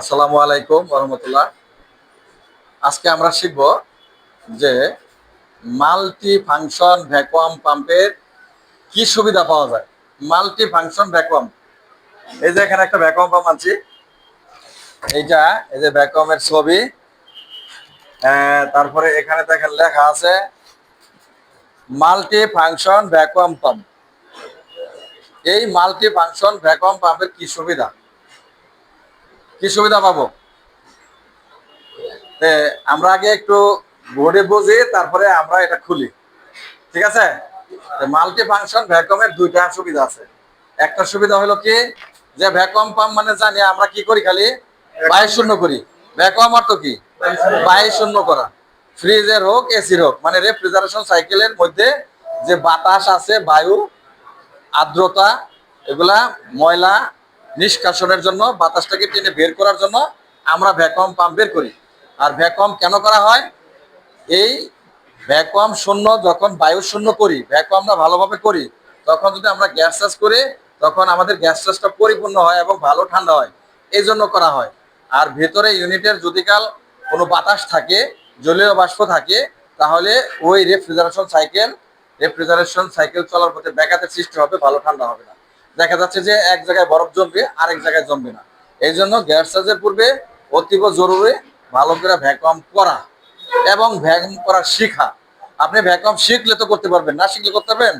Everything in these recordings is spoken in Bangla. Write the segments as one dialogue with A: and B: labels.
A: আসসালামু আলাইকুম রহমতুল্লাহ আজকে আমরা শিখব যে মাল্টি ফাংশন ভ্যাকুয়াম পাম্পের কি সুবিধা পাওয়া যায়। মাল্টি ফাংশন ভ্যাকুয়াম এই যে এখানে একটা ভ্যাকুয়াম পাম্প আনছি। এইটা, এই যে ভ্যাকুয়ামের ছবি। তারপরে এখানে দেখেন লেখা আছে মাল্টি ফাংশন ভ্যাকুয়াম পাম্প এই মাল্টি ফাংশন ভ্যাকুয়াম পাম্পের কি সুবিধা? কি সুবিধা পাবো? আমরা আগে একটু বোর্ডে বুঝি তারপরে আমরা এটা খুলি। ঠিক আছে? মাল্টি ফাংশন ভ্যাকুয়ামের দুইটা সুবিধা আছে। একটা সুবিধা হলো কি? যে ভ্যাকুয়াম পাম্প মানে জানি আমরা কি করি খালি? বায়ু শূন্য করি। ভ্যাকুয়াম অর্থ কি? বায়ু শূন্য করা। ফ্রিজের হোক এসির হোক মানে রেফ্রিজারেশন সাইকেলের মধ্যে যে বাতাস আছে, বায়ু, আর্দ্রতা, এগুলা ময়লা নিষ্কাশনের জন্য, বাতাসটাকে টেনে বের করার জন্য আমরা ভ্যাকুয়াম পাম্প বের করি। আর ভ্যাকুয়াম কেন করা হয়? এই ভ্যাকুয়াম শূন্য যখন বায়ু শূন্য করি ভ্যাকুয়ামটা ভালোভাবে করি, তখন যদি আমরা গ্যাস চাষ করি, তখন আমাদের গ্যাস চাষটা পরিপূর্ণ হয় এবং ভালো ঠান্ডা হয়। এই জন্য করা হয়। আর ভেতরে ইউনিটের যদি কাল কোনো বাতাস থাকে, জলীয় বাষ্প থাকে, তাহলে ওই রেফ্রিজারেশন সাইকেল রেফ্রিজারেশন সাইকেল চলার পথে ব্যাঘাতের সৃষ্টি হবে, ভালো ঠান্ডা হবে না। দেখা যাচ্ছে যে এক জায়গায় বরফ জমবে, আরেক জায়গায় জমবে না। এই জন্য গ্যাস চার্জের পূর্বে অতীব জরুরি ভালো করে ভ্যাকুয়াম করা এবং ভ্যাকুয়াম করা শিখা। আপনি ভ্যাকুয়াম শিখলে তো করতে পারবেন, না শিখলে করতে পারবেন?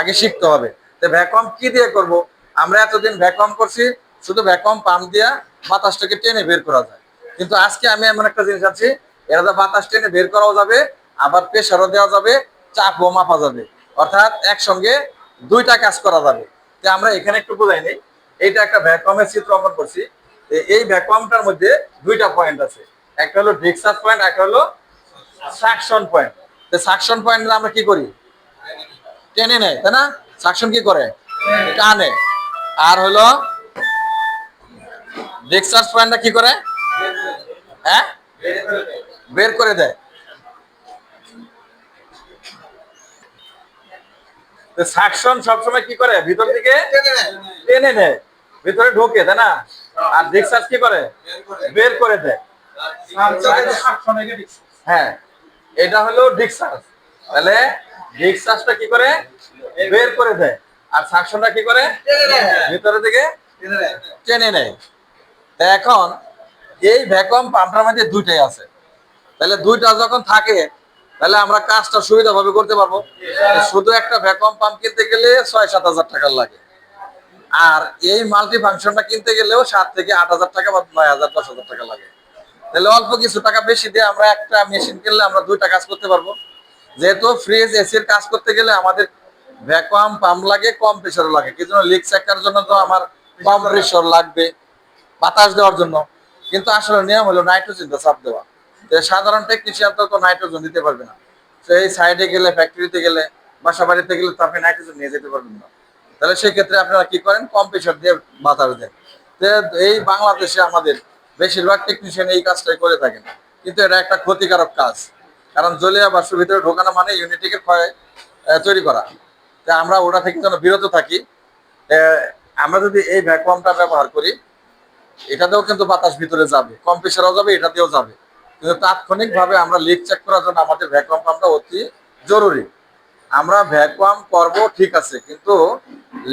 A: আগে শিখতে হবে। তো ভ্যাকুয়াম কি দিয়ে করব? আমরা এতদিন ভ্যাকুয়াম করছি, শুধু ভ্যাকুয়াম পাম্প দিয়া বাতাসটাকে টেনে বের করা যায়। কিন্তু আজকে আমি এমন একটা জিনিস আছি এটা বাতাস টেনে বের করাও যাবে, আবার প্রেশারও দেওয়া যাবে, চাপও মাপা যাবে। অর্থাৎ একসঙ্গে দুইটা কাজ করা যাবে। তো আমরা এখানে একটু বোঝাই নেই। এইটা একটা ভ্যাকুয়ামের চিত্র অঙ্কন করছি। এই ভ্যাকুয়ামটার মধ্যে দুইটা পয়েন্ট আছে। একটা হলো ডিক্সাস পয়েন্ট একটা হলো সাকশন পয়েন্ট তো সাকশন পয়েন্ট আমরা কি করি? টেনে নেয়, তাই না? সাকশন কি করে? টানে। আর হলো ডিক্সাস পয়েন্টটা কি করে? হ্যাঁ? বের করে দেয়। সাকশন সবসময় কি করে? ভিতর থেকে টেনে নেয়। ভিতরে ঢোকে, তাই না? আর ডিক্সাস কি করে? বের করে দেয়। হ্যাঁ এটা হলো ডিক্সাস তাহলে ডিক্সাসটা কি করে? বের করে দেয়। আর সাকশনটা কি করে? ভিতরে থেকে টেনে নেয়। এখন এই ভ্যাকুয়াম পাম্পটার মধ্যে দুইটাই আছে। তাহলে দুইটা যখন থাকে তাহলে আমরা কাজটা সুবিধাভাবে করতে পারব। শুধু একটা ভ্যাকুয়াম পাম্প কিনতে গেলে ছয় সাত হাজার টাকা লাগে। আর এই মাল্টি ফাংশনটা কিনতে গেলেও সাত থেকে আট হাজার টাকা বা নয় হাজার, দশ হাজার টাকা লাগে। তাহলে অল্প কিছু টাকা বেশি দিয়ে আমরা একটা মেশিন কিনলে আমরা দুইটা কাজ করতে পারব। যেহেতু ফ্রিজ এসির কাজ করতে গেলে আমাদের ভ্যাকুয়াম পাম্প লাগে, কম প্রেশার লাগে। কি জন্য? লিক চেক করার জন্য তো আমার কম প্রেশার লাগবে বাতাস দেওয়ার জন্য। কিন্তু আসলে নিয়ম হলো নাইট্রোজেনটা চাপ দেওয়া। সাধারণ টেকনিশিয়ান তো নাইট্রোজেন দিতে পারবে না। তো এই সাইডে গেলে ফ্যাক্টরিতে গেলে, বাসা বাড়িতে গেলে তো আপনি নাইট্রোজেন নিয়ে যেতে পারবেন না। তাহলে সেই ক্ষেত্রে আপনারা কি করেন? কম প্রেশার দিয়ে বাতাস দেন। তো এই বাংলাদেশে আমাদের বেশিরভাগ টেকনিশিয়ান এই কাজটাই করে থাকেন। কিন্তু এটা একটা ক্ষতিকারক কাজ। কারণ জলীয় বাষ্পের ভিতরে ঢোকানো মানে ইউনিটিকে ক্ষয় তৈরি করা। তা আমরা ওটা থেকে যেন বিরত থাকি। আমরা যদি এই ভ্যাকুয়ামটা ব্যবহার করি, এটাতেও কিন্তু বাতাস ভিতরে যাবে। কম প্রেশারও যাবে, এটাতেও যাবে। কিন্তু তাৎক্ষণিকভাবে আমরা লিক চেক করার জন্য আমাদের ভ্যাকুয়াম পাম্পটা অতি জরুরি। আমরা ভ্যাকুয়াম করব ঠিক আছে কিন্তু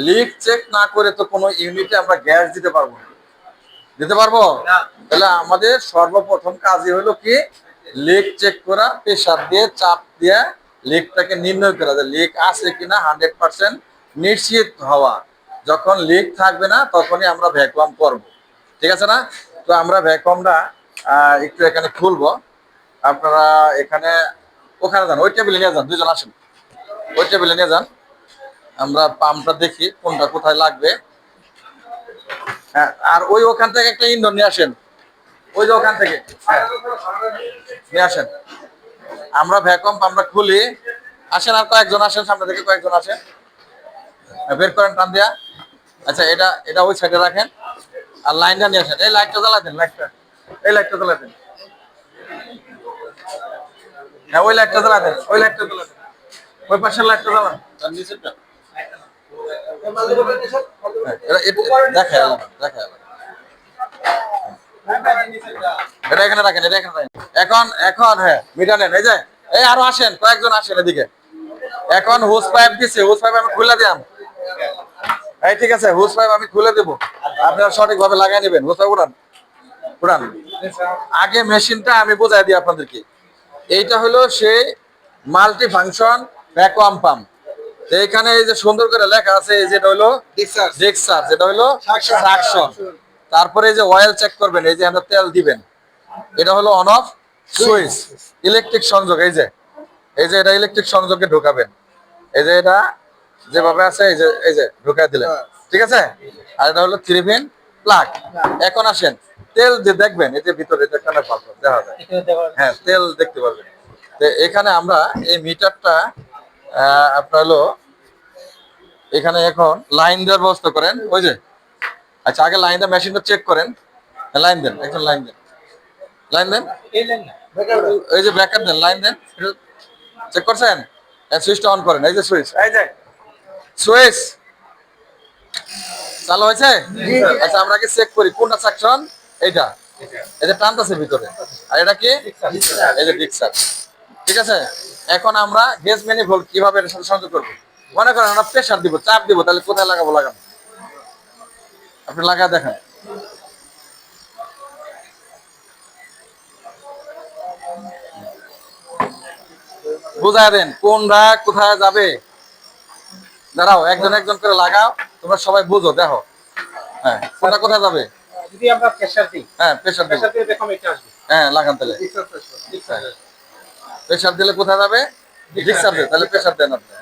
A: লিক চেক না করে তো কোনো ইউনিটে আমরা গ্যাস দিতে পারব না। দিতে পারব? তাহলে আমাদের সর্বপ্রথম কাজই হলো কি? লিক চেক করা প্রেশার দিয়ে চাপ দিয়ে লিকটাকে নির্ণয় করা যে লিক আছে কিনা হান্ড্রেড পার্সেন্ট নিশ্চিত হওয়া। যখন লিক থাকবে না তখনই আমরা ভ্যাকুয়াম করব। ঠিক আছে না? তো আমরা ভ্যাকুয়ামটা একটু এখানে খুলবো। আপনারা এখানে ওখানে যান ওই টেবিলে নিয়ে যান দুজন আসেন। ওই টেবিলে নিয়ে যান। আমরা পাম্পটা দেখি কোনটা কোথায় লাগবে। হ্যাঁ আর ওই ওখান থেকে একটা ইন্ধন নিয়ে আসেন। ওই যে ওখান থেকে হ্যাঁ নিয়ে আসেন। আমরা ভ্যাকুয়াম পাম্পটা খুলি। আসেন আর কয়েকজন আসেন সামনে থেকে কয়েকজন আসেন। হ্যাঁ, বের করেন টান দিয়া। আচ্ছা এটা এটা ওই সাইডে রাখেন। আর লাইনটা নিয়ে আসেন। এই লাইটটা জ্বালা দেন লাইটটা। এই লাইটটা জ্বালা দেন। হ্যাঁ ওই লাইটটা জ্বালা দেন ওই লাইটটা জ্বালা দেন। ওই পাশের লাইটটা জ্বালান তার নিচেরটা। হ্যাঁ, এটা- এটা- দেখা দেখা এটা এখানে রাখেন এটা এখানে রাখেন। এখন এখন হ্যাঁ মিটার নেন। এই যে এই আরও আসেন কয়েকজন আসেন এদিকে। এখন হুস পাইপ দিছে হুস পাইপ আমি খুলে দিলাম এই ঠিক আছে হুস পাইপ আমি খুলে দেবো। আপনারা সঠিকভাবে লাগাই নেবেন। হুস পাইপ উড়ান উড়ান আগে মেশিনটা আমি বোঝাই দিই আপনাদেরকে। এইটা হলো সেই মাল্টি ফাংশন ভ্যাকুয়াম পাম্প এইখানে এই যে সুন্দর করে লেখা আছে এই যেটা হলো ডিক্সার যেটা হলো সাকশন তারপরে এই যে অয়েল চেক করবেন এই যে আমরা তেল দিবেন। এটা হলো অন অফ সুইচ ইলেকট্রিক সংযোগ এই যে। এই যে এটা ইলেকট্রিক সংযোগে ঢোকাবেন। এই যে এটা যেভাবে আছে এই যে এই যে ঢোকায় দিলেন। ঠিক আছে? আর এটা হলো থ্রি পিন প্লাগ এখন আসেন। তেল যে দেখবেন এই যে ভিতরে এটা কানে পারবেন দেখা যায়। হ্যাঁ তেল দেখতে পারবেন। তো এখানে আমরা এই মিটারটা আপনার হলো এখানে এখন লাইন দেওয়ার ব্যবস্থা করেন। ওই যে আচ্ছা আগে লাইন দেওয়া মেশিনটা চেক করেন। লাইন দেন একজন লাইন দেন। লাইন দেন? এই যে ব্যাকআপ দেন লাইন দেন। চেক করছেন? সুইচটা অন করেন। এই যে সুইচ এই যে। সুইচ চালু হয়েছে? আচ্ছা আমরা আগে চেক করি কোনটা সেকশন এইটা এই যে টানতেছে ভিতরে। আর এটা কি? এই যে ডিক্সার ঠিক আছে? এখন আমরা গ্যাস ম্যানিফোল্ড কীভাবে এর সাথে সংযোগ করব? মনে করেন আমরা প্রেসার দিব চাপ দিব তাহলে কোথায় লাগাবো লাগাবো? আপনি লাগা দেখেন। বুঝায় দেন কোনটা কোথায় যাবে? দাঁড়াও একজন একজন করে লাগাও তোমরা সবাই বুঝো দেখো। হ্যাঁ কোনটা কোথায় যাবে?
B: যদি আমরা প্রেসার দিই
A: হ্যাঁ প্রেসার দিব।
B: প্রেসার দেখো এটা আসবে।
A: হ্যাঁ লাগান তাহলে। প্রেসার দিলে কোথায় যাবে? ডিক্সার তাহলে প্রেসার দেন আপনি।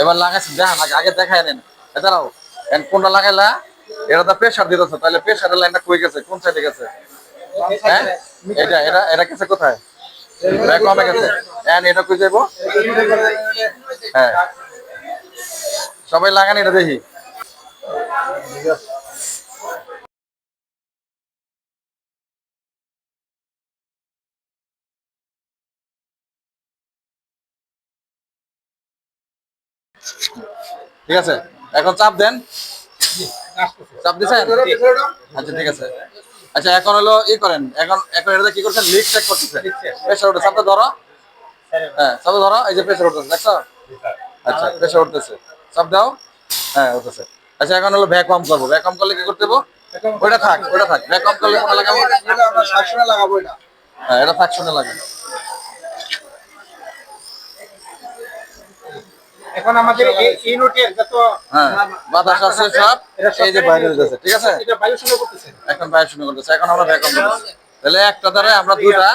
A: এবার লাগাইছেন দেখান আগে দেখায় নেন। দাঁড়াও। এখন কোনটা লাগাইলা? এটা তো প্রেসার দিতেছে তাহলে প্রেসারের লাইনটা কই গেছে? কোন সাইডে গেছে? হ্যাঁ? এটা এটা এটা গেছে কোথায়? কমে গেছে? এখন এটা কই যাইবো? হ্যাঁ। সবাই লাগান এটা দেখি। ঠিক আছে? এখন চাপ দেন। চাপ দিছেন? আচ্ছা ঠিক আছে। আচ্ছা এখন হলো ই করেন এখন এখন এটা কি করছেন? লিক চেক করতেছেন প্রেসার উঠে চাপটা ধরো। হ্যাঁ সব ধরো এই যে প্রেসার উঠতেছে দেখছ? আচ্ছা প্রেসার উঠতেছে। সব দাও। হ্যাঁ উঠতেছে। আচ্ছা এখন হলো ভ্যাকুয়াম করব। ভ্যাকুয়াম করলে কি করতে ওটা থাক ওটা থাক। ভ্যাকুয়াম করলে কোনো লাগাবো?
B: আমরা সবসময় লাগাবো এটা।
A: হ্যাঁ এটা থাক শুনে লাগে
B: এখন আমাদের এই নোটের যত
A: হ্যাঁ বাতাস আছে সব। এই যে বাইরে যাচ্ছে ঠিক আছে?
B: এটা বায়ু শূন্য করতেছে।
A: এখন বাইরে শুনে করতেছে এখন আমরা ভ্যাকুয়াম করতেছি। তাহলে একটা দ্বারা আমরা দুটা